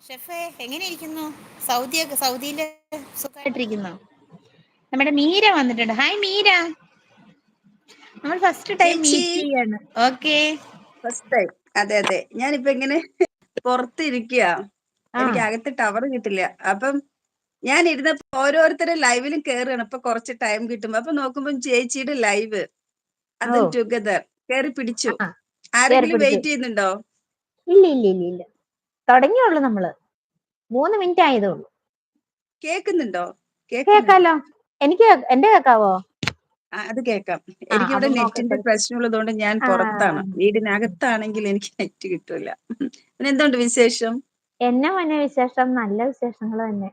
ഷെഫേ എങ്ങനെ ഇരിക്കുന്നു സൗദിയൊക്കെ സൗദിയിൽ സുഖായിട്ടിരിക്കുന്നോ നമ്മുടെ മീര വന്നിട്ടുണ്ട്. ഹായ് മീര. നമ്മൾ ഫസ്റ്റ് ടൈം മീറ്റ് ചെയ്യാണ്. ഓക്കെ ഫസ്റ്റ് ടൈം അതെ അതെ. ഞാനിപ്പോ ഇങ്ങനെ പുറത്തിരിക്കുക എനിക്ക് അകത്ത് ടവർ കിട്ടില്ല. അപ്പം ഞാൻ ഇരുന്നപ്പോ ഓരോരുത്തരെ ലൈവിലും കയറുകയാണ് ഇപ്പൊ കുറച്ച് ടൈം കിട്ടും അപ്പൊ നോക്കുമ്പോ ചേച്ചിയുടെ ലൈവ് അത് ടുഗദർ കേറി പിടിച്ചു. ആരെങ്കിലും വെയിറ്റ് ചെയ്യുന്നുണ്ടോ? ഇല്ല ഇല്ല ഇല്ല ഇല്ല. തുടങ്ങിയുള്ളൂ നമ്മൾ. മൂന്ന് മിനിറ്റ് ആയതേ ഉള്ളൂ കേക്കുന്നുണ്ടോ? കേക്കാലോ? എനിക്ക് എന്റെ കേക്കാവോ? അത് കേക്കാം എനിക്ക് ഇവിടെ നെറ്റിന്റെ പ്രശ്നം പ്രശ്നമുള്ളതുകൊണ്ട് ഞാൻ പുറത്താണ്. വീടിനകത്താണെങ്കിൽ എനിക്ക് നെറ്റ് കിട്ടൂല. പിന്നെ എന്തുണ്ട് വിശേഷം? എന്നെ മോനെ വിശേഷം? നല്ല വിശേഷങ്ങൾ തന്നെ.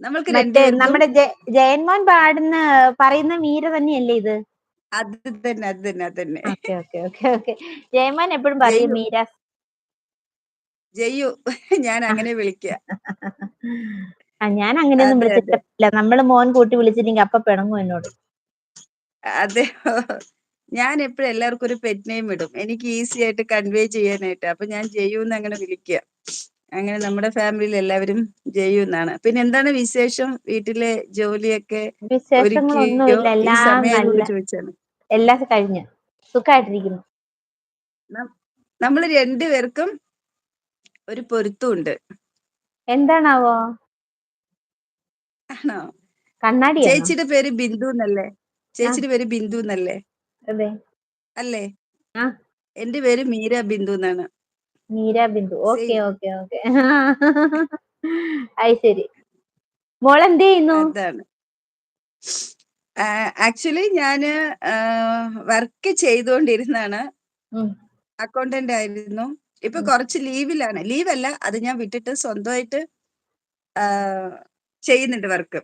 നമ്മൾക്ക് നമ്മുടെ ജയ- ജയൻമോൻ പാടുന്ന പറയുന്ന മീര തന്നെയല്ലേ ഇത്? അത് തന്നെ അത് തന്നെ അത് തന്നെ. Okay okay okay okay. ജയമാൻ എപ്പോഴും പറയും മീര ജയ്യു ഞാൻ അങ്ങനെ വിളിക്കുക ആ ഞാൻ അങ്ങനെയൊന്നും അതെ അതെ. വിളിച്ചിട്ടില്ല. നമ്മൾ മോൻ കൂട്ടി വിളിച്ചിട്ടുണ്ടെങ്കിൽ അപ്പൊ പിണങ്ങും എന്നോട്. അതെയോ? ഞാൻ എപ്പോഴും എല്ലാവർക്കും ഒരു പെറ്റ് നെയിം ഇടും. എനിക്ക് ഈസി ആയിട്ട് കൺവേ ചെയ്യാനായിട്ട്. അപ്പൊ ഞാൻ ജയ്യു എന്ന് അങ്ങനെ വിളിക്കുക അങ്ങനെ നമ്മുടെ ഫാമിലിയിൽ എല്ലാവരും ജയ്യു എന്നാണ് പിന്നെ എന്താണ് വിശേഷം? വീട്ടിലെ ജോലിയൊക്കെ ഒരുക്കിയോ? വിശേഷങ്ങളൊന്നുമില്ല ഈ എല്ലാം നല്ല സമയമായതുകൊണ്ട് ചോദിച്ചാണ്. എല്ലാം കഴിഞ്ഞ്. സുഖമായിട്ടിരിക്കുന്നു നമ്മൾ രണ്ടുപേർക്കും ഒരു പൊരുത്തമുണ്ട്. എന്താണാവോ? ആണോ? കണ്ണാടി ചേച്ചിയുടെ പേര് ബിന്ദു എന്നല്ലേ? ചേച്ചിയുടെ പേര് ബിന്ദു എന്നല്ലേ? അതെ. അല്ലേ? എന്റെ പേര് മീര ബിന്ദു എന്നാണ്. Meera Bindu. Okay okay okay. അത് ശരി. മോൾ എന്ത് ചെയ്യുന്നു? അതാണ്. ആക്ച്വലി ഞാൻ വർക്ക് ചെയ്തുകൊണ്ടിരുന്നാണ് അക്കൗണ്ടന്റ് ആയിരുന്നു. ഇപ്പൊ കുറച്ച് ലീവിലാണ്. ലീവല്ല അത് ഞാൻ വിട്ടിട്ട് സ്വന്തമായിട്ട് ചെയ്യുന്നുണ്ട് വർക്ക്.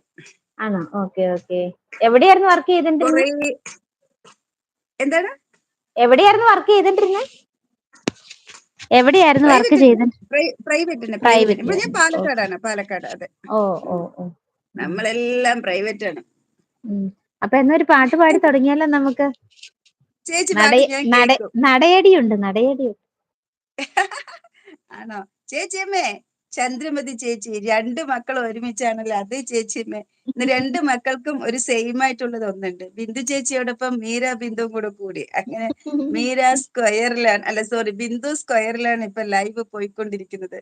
ആണോ? Okay okay. എവിടെയായിരുന്നു വർക്ക് ചെയ്തോണ്ടിരുന്നത് എന്താണ്? എവിടെയായിരുന്നു വർക്ക് ചെയ്തോണ്ടിരുന്നത് എവിടെയായിരുന്നു വർക്ക് പ്രൈവറ്റ് ഉണ്ട് ചെയ്ത പ്രൈവറ്റ് പ്രൈവറ്റ് ഞാൻ പാലക്കാടാണ് പാലക്കാട് അതെ. ഓ ഓ ഓ. നമ്മളെല്ലാം പ്രൈവറ്റ് ആണ്. അപ്പൊ എന്നാ ഒരു പാട്ട് പാടി തുടങ്ങിയാലോ നമുക്ക്? ചേച്ചി നടയടിയുണ്ട് നടയടിയുണ്ട്. ആണോ? ചേച്ചിയമ്മേ ചന്ദ്രമതി ചേച്ചി രണ്ട് മക്കൾ ഒരുമിച്ചാണല്ലോ അതേ ചേച്ചിയമ്മേ. ഇന്ന് രണ്ട് മക്കൾക്കും ഒരു സെയിം ആയിട്ടുള്ളത് ഒന്നുണ്ട്. ബിന്ദു ചേച്ചിയോടൊപ്പം മീര ബിന്ദു കൂടെ കൂടി. അങ്ങനെ മീര സ്ക്വയറിലാണ് അല്ല സോറി ബിന്ദു സ്ക്വയറിലാണ് ഇപ്പൊ ലൈവ് പോയിക്കൊണ്ടിരിക്കുന്നത്.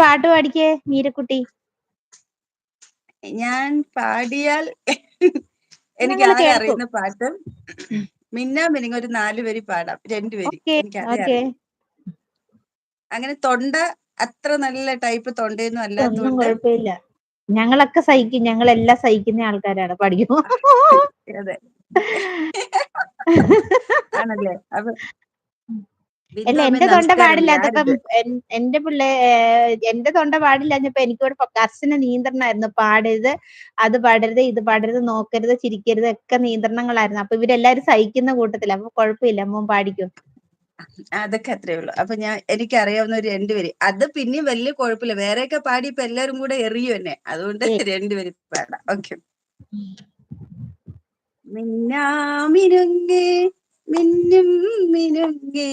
പാട്ട് പാടിക്കേ മീരക്കുട്ടി. ഞാൻ പാടിയാൽ എനിക്ക് ആരെ ആകെ അറിയുന്ന പാട്ട് മിന്നാ മിനിങ് ഒരു നാല് വരി പാടാം. രണ്ടുപേരി വരി. എനിക്ക് അതേ അങ്ങനെ തൊണ്ട അത്ര നല്ല ടൈപ്പ് തൊണ്ടയൊന്നും അല്ലാത്ത അല്ലാത്തതുകൊണ്ട് കുഴപ്പമില്ല. ഞങ്ങളൊക്കെ സഹിക്കും. ഞങ്ങളെല്ലാം സഹിക്കുന്ന ആൾക്കാരാണ്. പഠിക്കും അതെ. ആണല്ലേ? അപ്പൊ അല്ല എന്റെ തൊണ്ട പാടില്ല എൻ- എന്റെ പിള്ളേ എന്റെ തൊണ്ട പാടില്ലാഞ്ഞപ്പോ എനിക്കിവിടെ കർശന നിയന്ത്രണമായിരുന്നു പാടരുത് അത് പാടരുത് ഇത് പാടരുത് നോക്കരുത് ചിരിക്കരുത് ഒക്കെ നിയന്ത്രണങ്ങളായിരുന്നു. അപ്പൊ ഇവരെല്ലാരും സഹിക്കുന്ന കൂട്ടത്തിൽ. അപ്പൊ കുഴപ്പമില്ല അമ്മ പാടിക്കും. അതൊക്കെ അത്രേ ഉള്ളൂ. അപ്പൊ ഞാൻ എനിക്ക് അറിയാവുന്ന ഒരു രണ്ടുപേര് അത് പിന്നെയും വലിയ കുഴപ്പമില്ല വേറെയൊക്കെ പാടി ഇപ്പൊ എല്ലാരും കൂടെ എറിയും എന്നെ. അതുകൊണ്ട്. രണ്ടുപേര് പാടാം. ഓക്കെ. മിന്നാമിനുങ്ങേ മിന്നും മിനുങ്ങേ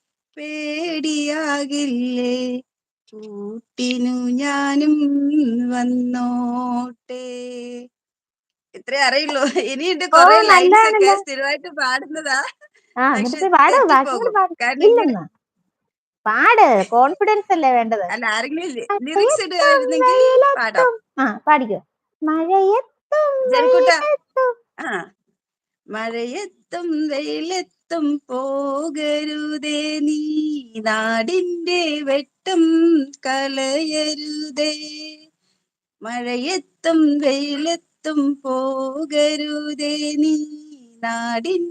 പേടിയാകില്ലേ? കൂട്ടിനു ഞാനും വന്നോട്ടെ. ഇത്രേ അറിയുള്ളൂ. ഇനിയുണ്ട് കുറെ ലൈൻസ് ഒക്കെ സ്ഥിരമായിട്ട് പാടുന്നതാ. പാട്. കോൺഫിഡൻസ് അല്ലേ വേണ്ടത്? അല്ല ആരെങ്കിലും ലിറിക്സ് മഴയത്തും ഇടുകയായിരുന്നെങ്കിൽ പാടാം. വെയിലത്തും ആ പാടിക്കോ. മഴയത്തും ജനക്കുട്ട. വെയിലത്തും. മഴയത്തും പോകരുതേ. നീ നാടിന്റെ വെട്ടം കളയരുതേ മഴയത്തും വെയിലത്തും പോകരുതേ. നീ നാടിൻ